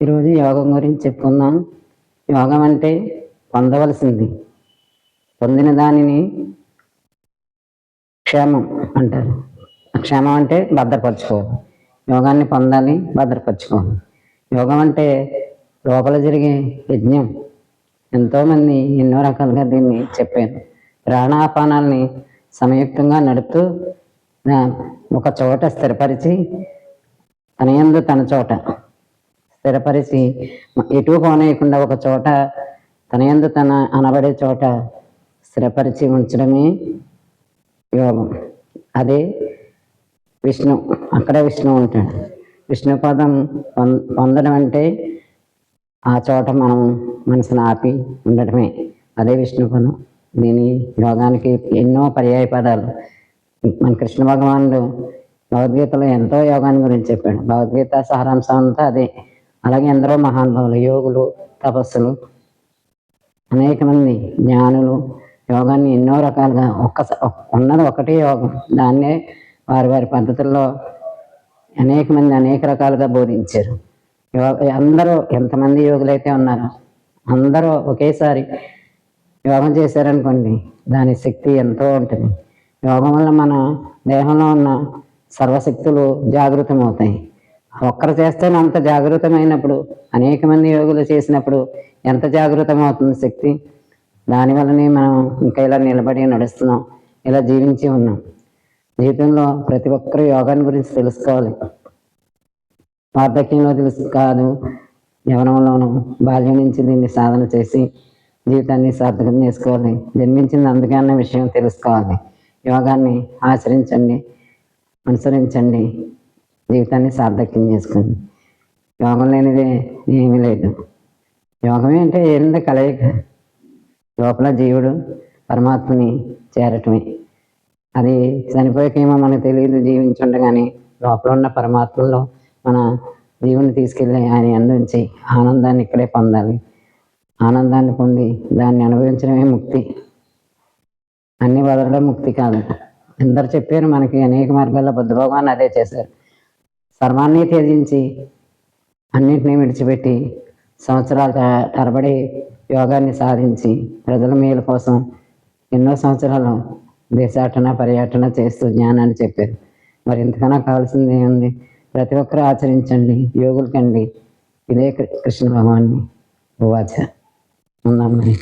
ఈరోజు యోగం గురించి చెప్పుకుందాం. యోగం అంటే పొందవలసింది. పొందిన దానిని క్షేమం అంటారు. క్షేమం అంటే భద్రపరచుకోవాలి యోగాన్ని పొందాలి భద్రపరచుకోవాలి యోగం అంటే లోపల జరిగే యజ్ఞం. ఎంతోమంది ఎన్నో రకాలుగా దీన్ని చెప్పారు. ప్రాణాపానాల్ని సంయుక్తంగా నడుపుతూ ఒక చోట స్థిరపరిచి తన యందు తన చోట స్థిరపరిచి ఎటు కోనేయకుండా ఒక చోట తన యందు తన అనబడే చోట స్థిరపరిచి ఉంచడమే యోగం. అదే విష్ణు. అక్కడే విష్ణు ఉంటాడు. విష్ణు పదం పొందడం అంటే ఆ చోట మనం మనసును ఆపి ఉండటమే అదే విష్ణు పదం. దీని యోగానికి ఎన్నో పర్యాయ పదాలు. మన కృష్ణ భగవానుడు భగవద్గీతలో ఎంతో యోగాన్ని గురించి చెప్పాడు. భగవద్గీత సారాంశం అంతా అదే. అలాగే ఎందరో మహానుభావులు యోగులు తపస్సులు అనేక మంది జ్ఞానులు యోగాన్ని ఎన్నో రకాలుగా ఒక్క ఉన్నది ఒకటే యోగం. దాన్నే వారి వారి పద్ధతుల్లో అనేక మంది అనేక రకాలుగా బోధించారు. యో- అందరూ ఎంతమంది యోగులైతే ఉన్నారో అందరూ ఒకేసారి యోగం చేశారనుకోండి దాని శక్తి ఎంతో ఉంటుంది. యోగం వల్ల మన దేహంలో ఉన్న సర్వశక్తులు జాగృతమవుతాయి. ఒక్కరు చేస్తేనే అంత జాగృతమైనప్పుడు అనేక మంది యోగులు చేసినప్పుడు ఎంత జాగృతం అవుతుంది శక్తి దానివల్లనే మనం ఇంకా ఇలా నిలబడి నడుస్తున్నాం ఇలా జీవించి ఉన్నాం. జీవితంలో ప్రతి ఒక్కరు యోగాన్ని గురించి తెలుసుకోవాలి. వార్ధక్యంలో తెలుసు కాదు యవనంలోనూ బాల్యం నుంచి దీన్ని సాధన చేసి జీవితాన్ని సార్థకం చేసుకోవాలి. జన్మించింది అందుకే అన్న విషయం తెలుసుకోవాలి. యోగాన్ని ఆచరించండి. అనుసరించండి. జీవితాన్ని సార్థక్యం చేసుకోండి. యోగం లేనిదే ఏమీ లేదు. యోగమే అంటే ఏంటంటే కలయిక. లోపల జీవుడు పరమాత్మని చేరటమే. అది చనిపోయాకేమో మనకు తెలియదు జీవించుండగానే. లోపల ఉన్న పరమాత్మలో మన జీవుని తీసుకెళ్ళి ఆయన అందించి ఆనందాన్ని ఇక్కడే పొందాలి. ఆనందాన్ని పొంది దాన్ని అనుభవించడమే ముక్తి. అన్ని వదలడం ముక్తి కాదు. అందరు చెప్పారు మనకి అనేక మార్గాల్లో బుద్ధ భగవాన్ అదే చేశారు. సర్వాన్ని త్యజించి అన్నింటినీ విడిచిపెట్టి సంవత్సరాల తరబడి యోగాన్ని సాధించి ప్రజల మేలు కోసం ఎన్నో సంవత్సరాలు దేశాటన పర్యటన చేస్తూ జ్ఞానాన్ని చెప్పారు. మరి ఇంతకన్నా కావాల్సింది ఏముంది? ప్రతి ఒక్కరూ ఆచరించండి యోగులకండి. ఇదే కృష్ణ భగవాన్ని. ఉవాచ ఉందాం మరి.